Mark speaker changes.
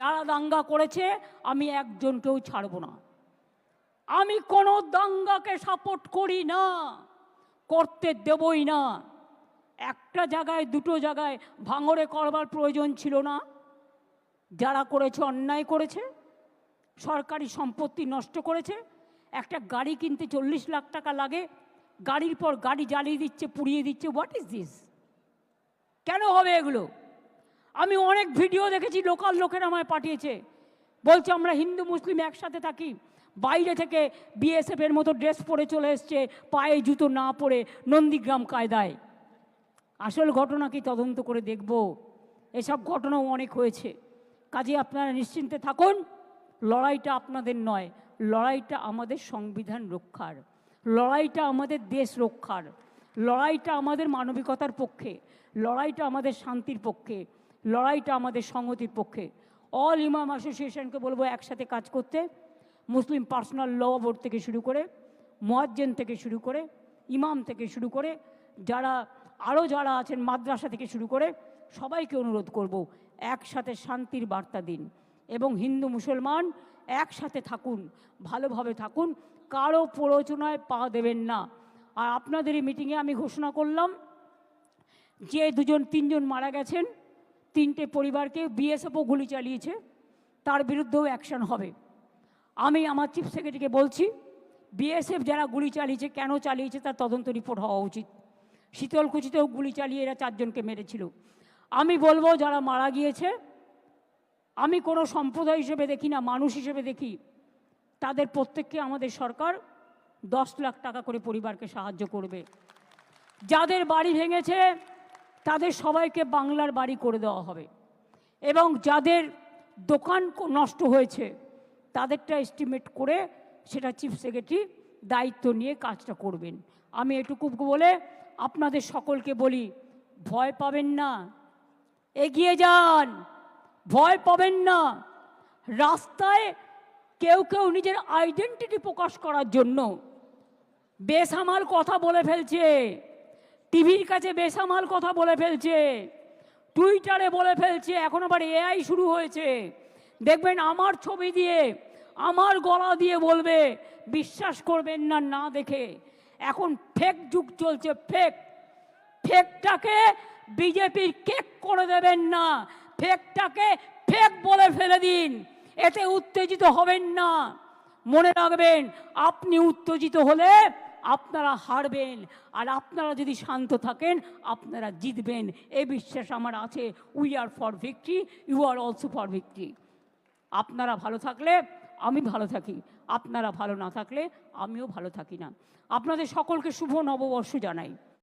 Speaker 1: যারা দাঙ্গা করেছে, আমি একজনকেও ছাড়ব না। আমি কোনো দাঙ্গাকে সাপোর্ট করি না, করতে দেবই না। একটা জায়গায়, দুটো জায়গায় ভাঙরে করবার প্রয়োজন ছিল না। যারা করেছে, অন্যায় করেছে, সরকারি সম্পত্তি নষ্ট করেছে। একটা গাড়ি কিনতে চল্লিশ লাখ টাকা লাগে, গাড়ির পর গাড়ি জ্বালিয়ে দিচ্ছে, পুড়িয়ে দিচ্ছে হোয়াট ইজ দিস কেন হবে এগুলো? আমি অনেক ভিডিও দেখেছি, লোকাল লোকেরা আমায় পাঠিয়েছে। বলছে, আমরা হিন্দু, মুসলিম একসাথে থাকি। বাইরে থেকে বিএসএফ এর মতো ড্রেস পরে চলে এসছে, পায়ে জুতো না পরে নন্দীগ্রাম কায়দায়। আসল ঘটনা কি তদন্ত করে দেখব। এসব ঘটনাও অনেক হয়েছে। কাজে আপনারা নিশ্চিন্তে থাকুন, লড়াইটা আপনাদের নয়, লড়াইটা আমাদের সংবিধান রক্ষার। লড়াইটা আমাদের দেশ রক্ষার। লড়াইটা আমাদের মানবিকতার পক্ষে। লড়াইটা আমাদের শান্তির পক্ষে। লড়াইটা আমাদের সংহতির পক্ষে। অল ইমাম অ্যাসোসিয়েশনকে বলব একসাথে কাজ করতে মুসলিম পার্সোনাল ল বোর্ড থেকে শুরু করে মোয়াজ্জেন থেকে শুরু করে ইমাম থেকে শুরু করে, যারা আরও যারা আছেন মাদ্রাসা থেকে শুরু করে, সবাইকে অনুরোধ করব একসাথে শান্তির বার্তা দিন এবং হিন্দু মুসলমান একসাথে থাকুন, ভালোভাবে থাকুন, কারও প্ররোচনায় পা দেবেন না। আর আপনাদের এই মিটিংয়ে আমি ঘোষণা করলাম, যে দুজন, তিনজন মারা গেছেন তিনটে পরিবারকে বিএসএফও গুলি চালিয়েছে। তার বিরুদ্ধেও অ্যাকশন হবে। আমি আমার চিফ সেক্রেটারিকে বলছি বিএসএফ যারা গুলি চালিয়েছে, কেন চালিয়েছে, তার তদন্ত রিপোর্ট হওয়া উচিত। শীতলকুচিতেও গুলি চালিয়ে এরা চারজনকে মেরেছিল। আমি বলব, যারা মারা গিয়েছে, আমি কোনো সম্প্রদায় হিসেবে দেখি না, মানুষ হিসেবে দেখি, তাদের প্রত্যেককে আমাদের সরকার দশ লাখ টাকা করে পরিবারকে সাহায্য করবে। যাদের বাড়ি ভেঙেছে তাদের সবাইকে বাংলার বাড়ি করে দেওয়া হবে। এবং যাদের দোকান নষ্ট হয়েছে, তাদেরটা এস্টিমেট করে সেটা চিফ সেক্রেটারি দায়িত্ব নিয়ে কাজটা করবেন। আমি এটুকু বলে আপনাদের সকলকে বলি, ভয় পাবেন না, এগিয়ে যান, ভয় পাবেন না। রাস্তায় কেউ কেউ নিজের আইডেন্টিটি প্রকাশ করার জন্য বেসামাল কথা বলে ফেলছে। টিভির কাছে বেসামাল কথা বলে ফেলছে। টুইটারে বলে ফেলছে, এখন আবার এআই শুরু হয়েছে। দেখবেন আমার ছবি দিয়ে, আমার গলা দিয়ে বলবে, বিশ্বাস করবেন না না দেখে। এখন ফেক যুগ চলছে ফেক ফেকটাকে বিজেপির কেক করে দেবেন না। ফেকটাকে ফেক বলে ফেলে দিন, এতে উত্তেজিত হবেন না। মনে রাখবেন, আপনি উত্তেজিত হলে আপনারা হারবেন, আর আপনারা যদি শান্ত থাকেন, আপনারা জিতবেন। এই বিশ্বাস আমার আছে। We are for victory you are also for victory আপনারা ভালো থাকলে আমি ভালো থাকি, আপনারা ভালো না থাকলে আমিও ভালো থাকি না। আপনাদের সকলকে শুভ নববর্ষ জানাই।